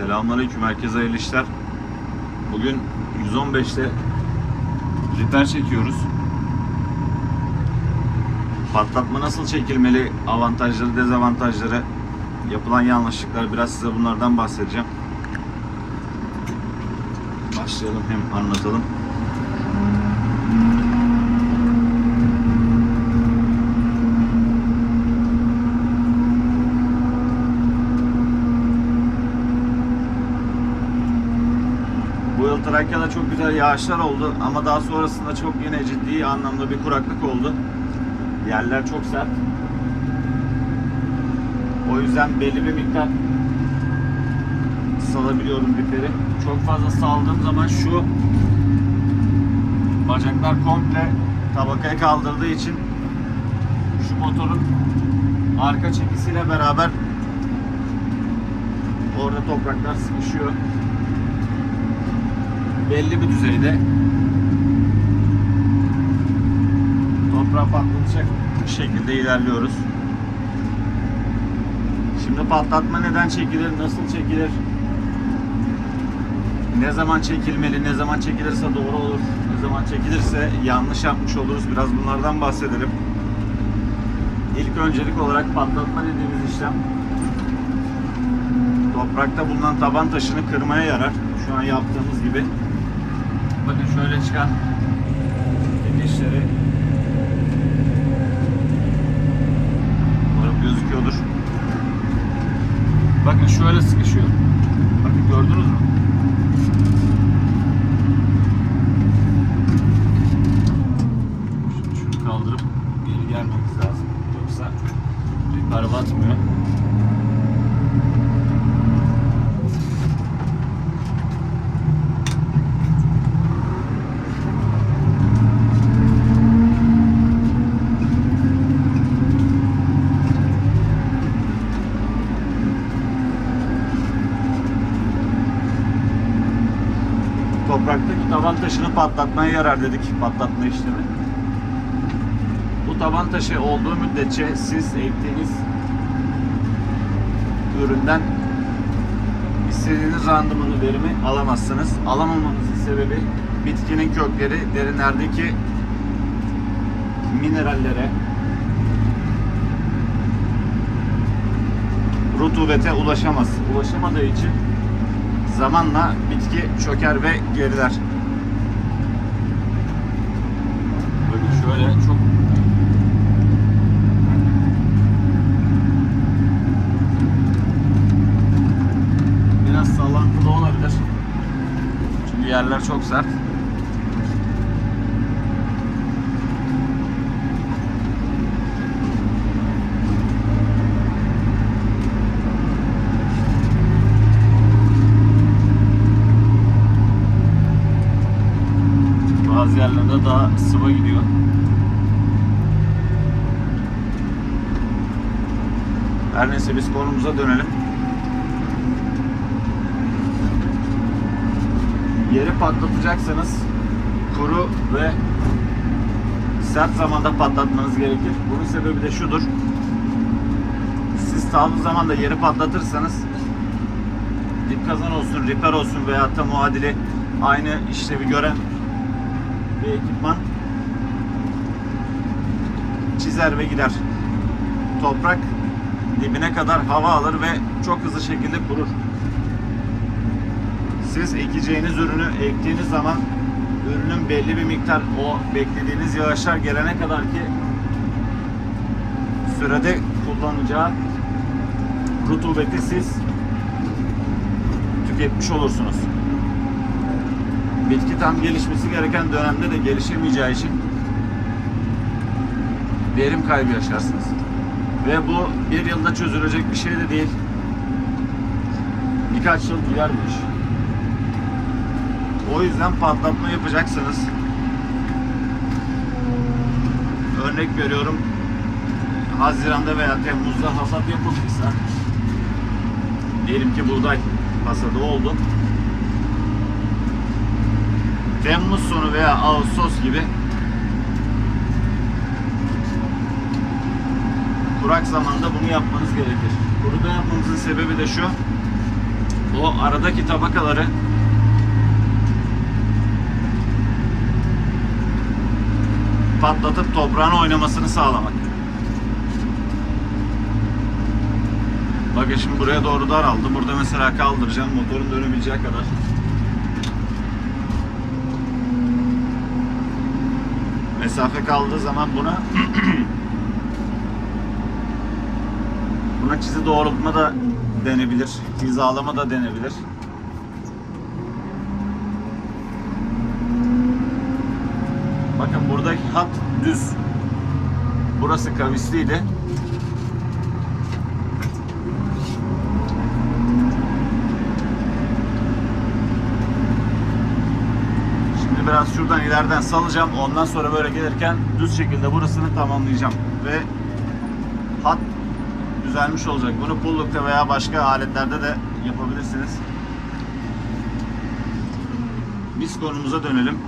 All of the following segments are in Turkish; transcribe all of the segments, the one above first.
Selamünaleyküm herkese hayırlı işler. Bugün 115'te riper çekiyoruz. Patlatma nasıl çekilmeli? Avantajları, dezavantajları, yapılan yanlışlıklar biraz size bunlardan bahsedeceğim. Başlayalım hem anlatalım. Bu yıl Trakya'da çok güzel yağışlar oldu ama daha sonrasında çok yine ciddi anlamda bir kuraklık oldu. Yerler çok sert. O yüzden belli bir miktar salabiliyorum riperi. Çok fazla saldığım zaman şu bacaklar komple tabakaya kaldırdığı için şu motorun arka çekisiyle beraber orada topraklar sıkışıyor belli bir düzeyde toprağa patlatacak şekilde ilerliyoruz. Şimdi patlatma neden çekilir, nasıl çekilir, ne zaman çekilmeli, ne zaman çekilirse doğru olur, ne zaman çekilirse yanlış yapmış oluruz. Biraz bunlardan bahsedelim. İlk öncelik olarak patlatma dediğimiz işlem toprakta bulunan taban taşını kırmaya yarar. Şu an yaptığımız gibi. Bakın şöyle çıkan dikişleri umarım gözüküyordur. Bakın şöyle sıkışıyor. Bakın gördünüz mü? Taban taşını patlatmaya yarar dedik patlatma işlemi. Bu taban taşı olduğu müddetçe siz ektiğiniz üründen istediğiniz randımanı verimi alamazsınız. Alamamanızın sebebi bitkinin kökleri derinlerdeki minerallere rutubete ulaşamaz. Ulaşamadığı için zamanla bitki çöker ve geriler. Bakın şöyle çok biraz sallantılı olabilir. Çünkü yerler çok sert. Bazı yerlerde daha sıvı gidiyor. Her neyse biz konumuza dönelim. Yeri patlatacaksanız kuru ve sert zamanda patlatmanız gerekir. Bunun sebebi de şudur. Siz tavlı zamanda yeri patlatırsanız dip kazan olsun, riper olsun veya da muadili aynı işlevi gören bir ekipman çizer ve gider. Toprak dibine kadar hava alır ve çok hızlı şekilde kurur. Siz ekeceğiniz ürünü ektiğiniz zaman ürünün belli bir miktar o beklediğiniz yağışlar gelene kadar ki sürede kullanacağı rutubeti siz tüketmiş olursunuz bitki tam gelişmesi gereken dönemde de gelişemeyeceği için verim kaybı yaşarsınız. Ve bu bir yılda çözülecek bir şey de değil. Birkaç yıl gider. O yüzden patlatma yapacaksınız. Örnek veriyorum. Haziran'da veya Temmuz'da hasat yapıldıysa diyelim ki buğday hasadı oldu. Temmuz sonu veya Ağustos gibi kurak zamanda bunu yapmanız gerekir. Kuruda yapmamızın sebebi de şu. o aradaki tabakaları patlatıp toprağın oynamasını sağlamak. Bakın şimdi buraya doğru daraldı. Burada mesela kaldıracağım motorun dönebileceği kadar. Mesafe kaldığı zaman buna buna çizi doğrultma da denebilir. Hizalama da denebilir. Bakın buradaki hat düz. Burası kavisliydi. Şimdi biraz şuradan ileriden salacağım. Ondan sonra böyle gelirken düz şekilde burasını tamamlayacağım. Ve düzelmiş olacak. Bunu pullukta veya başka aletlerde de yapabilirsiniz. Biz konumuza dönelim.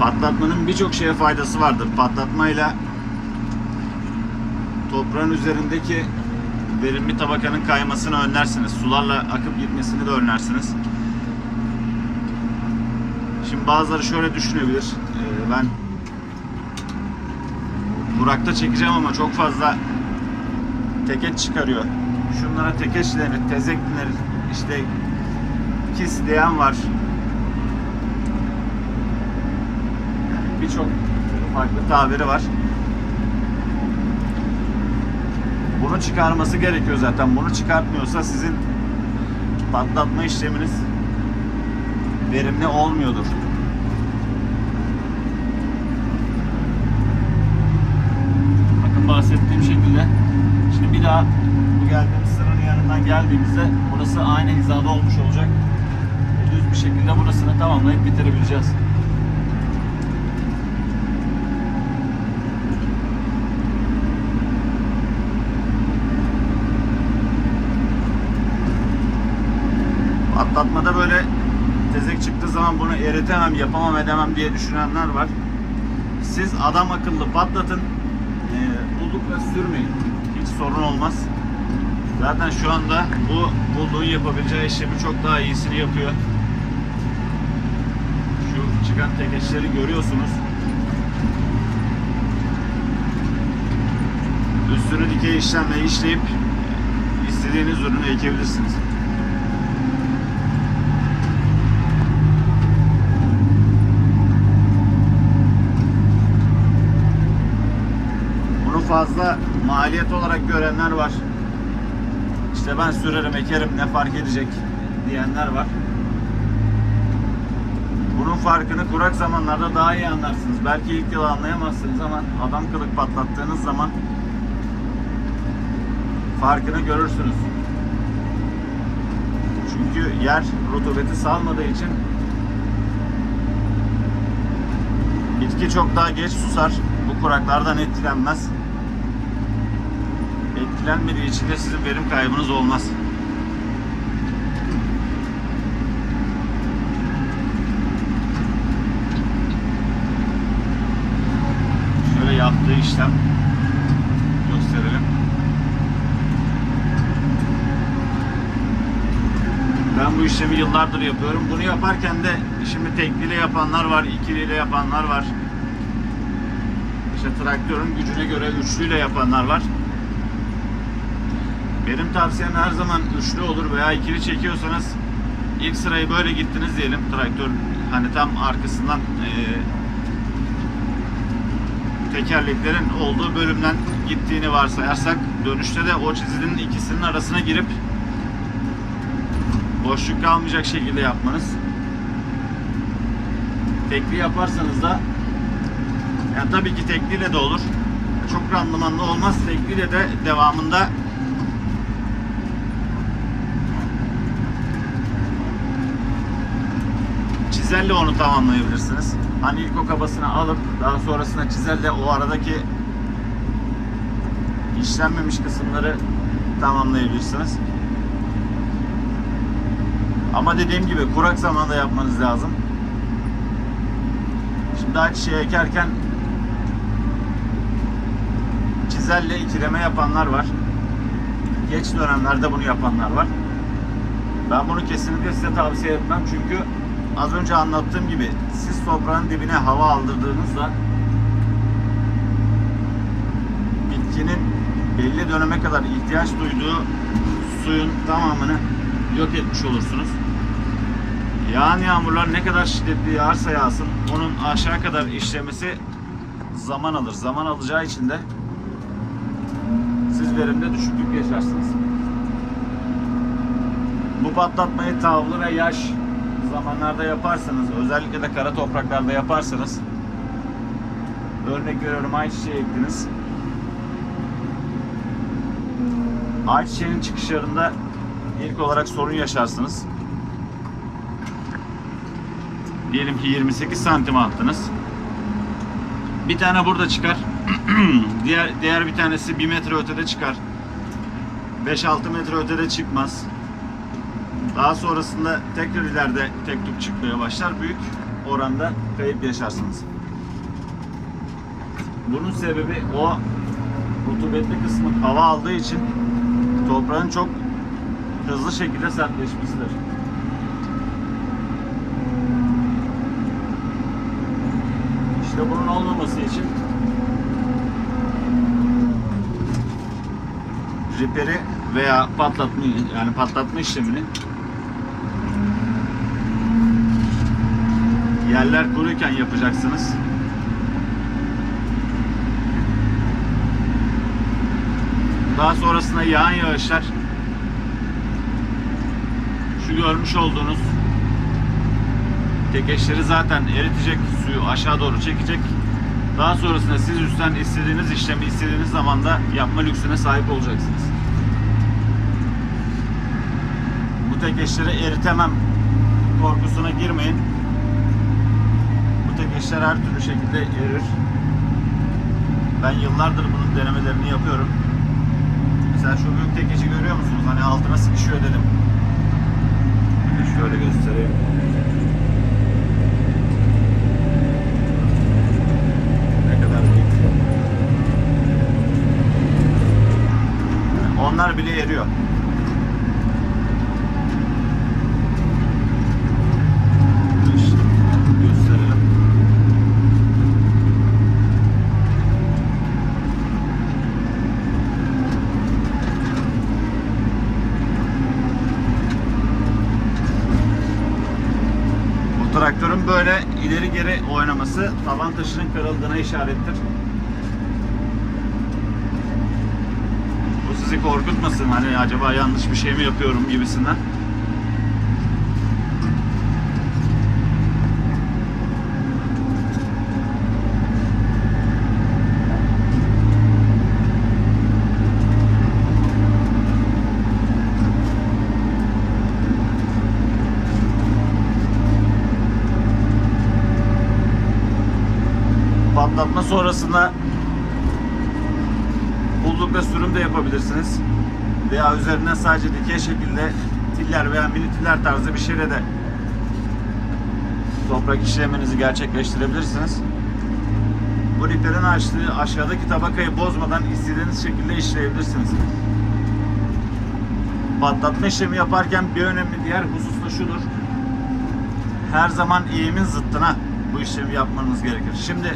Patlatmanın birçok şeye faydası vardır. Patlatmayla toprağın üzerindeki verimli tabakanın kaymasını önlersiniz. Sularla akıp gitmesini de önlersiniz. Şimdi bazıları şöyle düşünebilir. Ee, ben Burak'ta çekeceğim ama çok fazla tekeç çıkarıyor. Şunlara tekeç denir, tezek denir, işte kis diyen var. Yani birçok farklı tabiri var. Bunu çıkarması gerekiyor zaten. Bunu çıkartmıyorsa sizin patlatma işleminiz verimli olmuyordur. Bakın bahsettiğim şekilde. Şimdi bir daha bu geldiğimiz sıranın yanından geldiğimizde burası aynı hizada olmuş olacak. Düz bir şekilde burasını tamamlayıp bitirebileceğiz. Atlatmada böyle tezek çıktığı zaman bunu eritemem, yapamam, edemem diye düşünenler var. Siz adam akıllı patlatın, buldukla sürmeyin. Hiç sorun olmaz. Zaten şu anda bu bulduğun yapabileceği işlemi çok daha iyisini yapıyor. Şu çıkan tekeçleri görüyorsunuz. Üstünü dikey işlemle işleyip istediğiniz ürünü ekebilirsiniz. Bunu fazla maliyet olarak görenler var. İşte ben sürerim, ekerim ne fark edecek diyenler var. Bunun farkını kurak zamanlarda daha iyi anlarsınız. Belki ilk yıl anlayamazsınız ama adam kılık patlattığınız zaman farkını görürsünüz. Çünkü yer rutubeti salmadığı için bitki çok daha geç susar. Bu kuraklardan etkilenmez. Etkilenmediği için de sizin verim kaybınız olmaz. Şöyle yaptığı işlem gösterelim. Ben bu işlemi yıllardır yapıyorum. Bunu yaparken de şimdi tekliyle yapanlar var, ikiliyle yapanlar var. İşte traktörün gücüne göre üçlüyle yapanlar var. Benim tavsiyem her zaman üçlü olur veya ikili çekiyorsanız ilk sırayı böyle gittiniz diyelim traktör hani tam arkasından eee, tekerleklerin olduğu bölümden gittiğini varsayarsak dönüşte de o çizinin ikisinin arasına girip boşluk kalmayacak şekilde yapmanız. Tekli yaparsanız da yani tabii ki tekliyle de olur. Çok randımanlı olmaz. Tekliyle de devamında çizelle onu tamamlayabilirsiniz. Hani ilk o kabasını alıp daha sonrasında çizelle o aradaki işlenmemiş kısımları tamamlayabilirsiniz. Ama dediğim gibi kurak zamanda yapmanız lazım. Şimdi ayçiçeği ekerken çizelle ikileme yapanlar var. geç dönemlerde bunu yapanlar var. Ben bunu kesinlikle size tavsiye etmem çünkü az önce anlattığım gibi siz toprağın dibine hava aldırdığınızda bitkinin belli döneme kadar ihtiyaç duyduğu suyun tamamını yok etmiş olursunuz. Yağan yağmurlar ne kadar şiddetli yağarsa yağsın onun aşağı kadar işlemesi zaman alır. Zaman alacağı için de siz verimde düşüklük yaşarsınız. Bu patlatmayı tavlı ve yaş zamanlarda yaparsanız, özellikle de kara topraklarda yaparsanız örnek veriyorum ayçiçeği ektiniz. Ayçiçeğinin çıkışlarında ilk olarak sorun yaşarsınız. Diyelim ki 28 santim attınız. Bir tane burada çıkar. diğer diğer bir tanesi 1 metre ötede çıkar. 5-6 metre ötede çıkmaz. Daha sonrasında tekrar ileride tek tük çıkmaya başlar. Büyük oranda kayıp yaşarsınız. Bunun sebebi o rutubetli kısmı hava aldığı için toprağın çok hızlı şekilde sertleşmesidir. İşte bunun olmaması için riperi veya patlatma yani patlatma işlemini yerler kuruyken yapacaksınız. Daha sonrasında yağan yağışlar şu görmüş olduğunuz tekeşleri zaten eritecek, suyu aşağı doğru çekecek. Daha sonrasında siz üstten istediğiniz işlemi istediğiniz zamanda yapma lüksüne sahip olacaksınız. Bu tekeşleri eritemem korkusuna girmeyin. Tekeşler her türlü şekilde erir. Ben yıllardır bunun denemelerini yapıyorum. Mesela şu büyük tekeşi görüyor musunuz? Hani altına sıkışıyor dedim. Şöyle göstereyim. Ne kadar büyük. Onlar bile eriyor. İşte gösterelim. Bu traktörün böyle ileri geri oynaması tavan taşının kırıldığına işarettir. Bu sizi korkutmasın hani acaba yanlış bir şey mi yapıyorum gibisinden. Patlatma sonrasında buldukla sürüm de yapabilirsiniz. Veya üzerinden sadece dikey şekilde tiller veya mini tiller tarzı bir şeyle de toprak işleminizi gerçekleştirebilirsiniz. Bu riplerin açtığı aşağıdaki tabakayı bozmadan istediğiniz şekilde işleyebilirsiniz. Patlatma işlemi yaparken bir önemli diğer husus da şudur. Her zaman eğimin zıttına bu işlemi yapmanız gerekir. Şimdi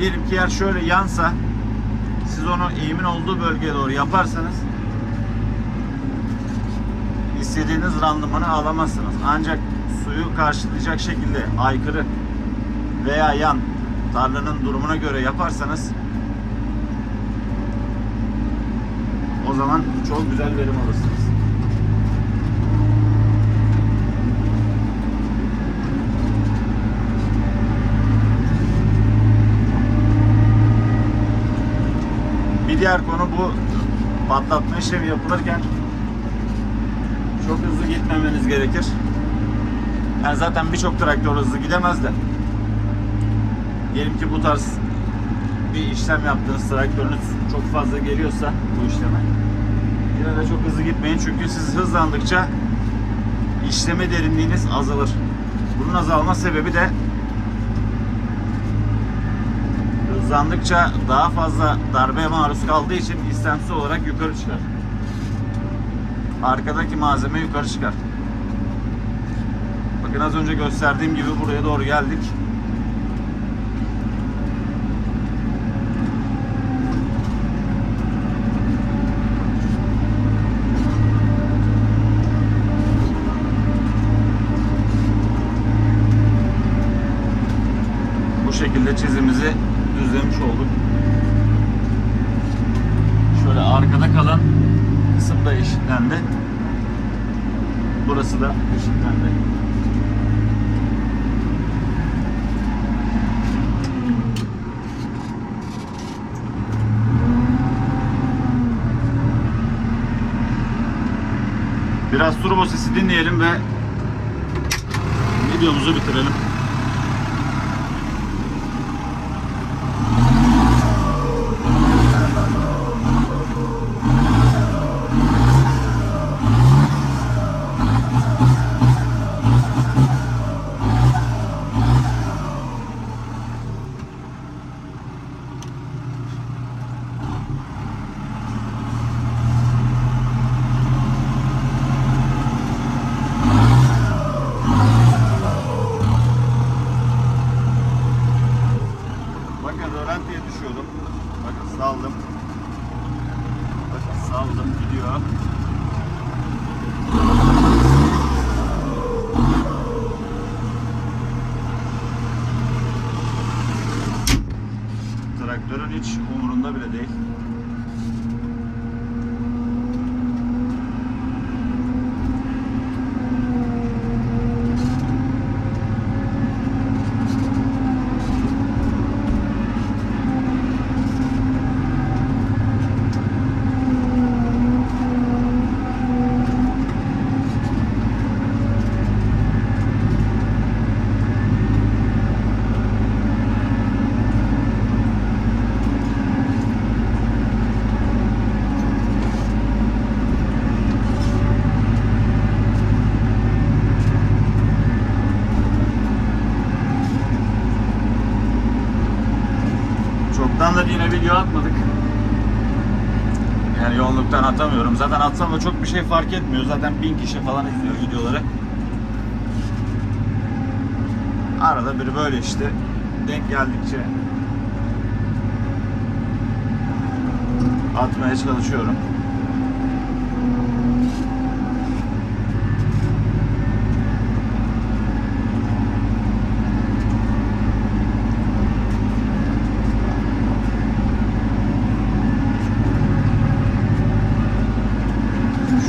diyelim ki yer şöyle yansa siz onu eğimin olduğu bölgeye doğru yaparsanız istediğiniz randımanı alamazsınız. Ancak suyu karşılayacak şekilde aykırı veya yan tarlanın durumuna göre yaparsanız o zaman çok güzel verim alırsınız. Diğer konu bu patlatma işlemi yapılırken çok hızlı gitmemeniz gerekir. Yani zaten birçok traktör hızlı gidemez de. Diyelim ki bu tarz bir işlem yaptığınız traktörünüz çok fazla geliyorsa bu işleme yine de çok hızlı gitmeyin çünkü siz hızlandıkça işleme derinliğiniz azalır. Bunun azalma sebebi de hızlandıkça daha fazla darbeye maruz kaldığı için istemsiz olarak yukarı çıkar. Arkadaki malzeme yukarı çıkar. Bakın az önce gösterdiğim gibi buraya doğru geldik. Biraz turbo sesi dinleyelim ve videomuzu bitirelim. Bakın rölantiye düşüyordum. Bakın saldım. Bakın saldım gidiyor. Traktörün hiç umurunda bile değil. Çoktandır yine video atmadık. Yani yoğunluktan atamıyorum. Zaten atsam da çok bir şey fark etmiyor. Zaten bin kişi falan izliyor videoları. Arada bir böyle işte denk geldikçe atmaya çalışıyorum.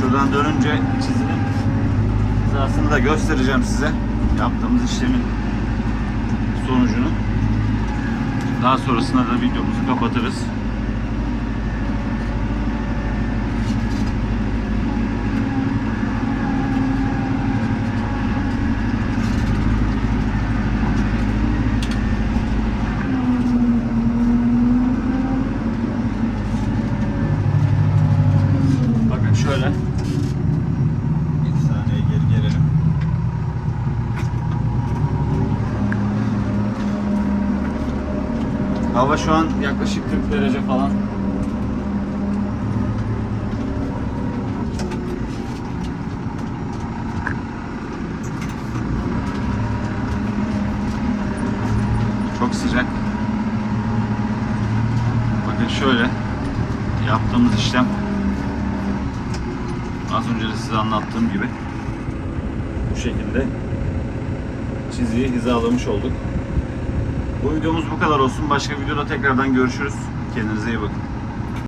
Şuradan dönünce çizinin hizasını da göstereceğim size. Yaptığımız işlemin sonucunu. Daha sonrasında da videomuzu kapatırız. Bakın şöyle. Bir saniye geri gelelim. Hava şu an yaklaşık 40 derece falan. Çok sıcak. Bakın şöyle yaptığımız işlem az önce de size anlattığım gibi bu şekilde çiziyi hizalamış olduk. Bu videomuz bu kadar olsun. Başka videoda tekrardan görüşürüz. Kendinize iyi bakın.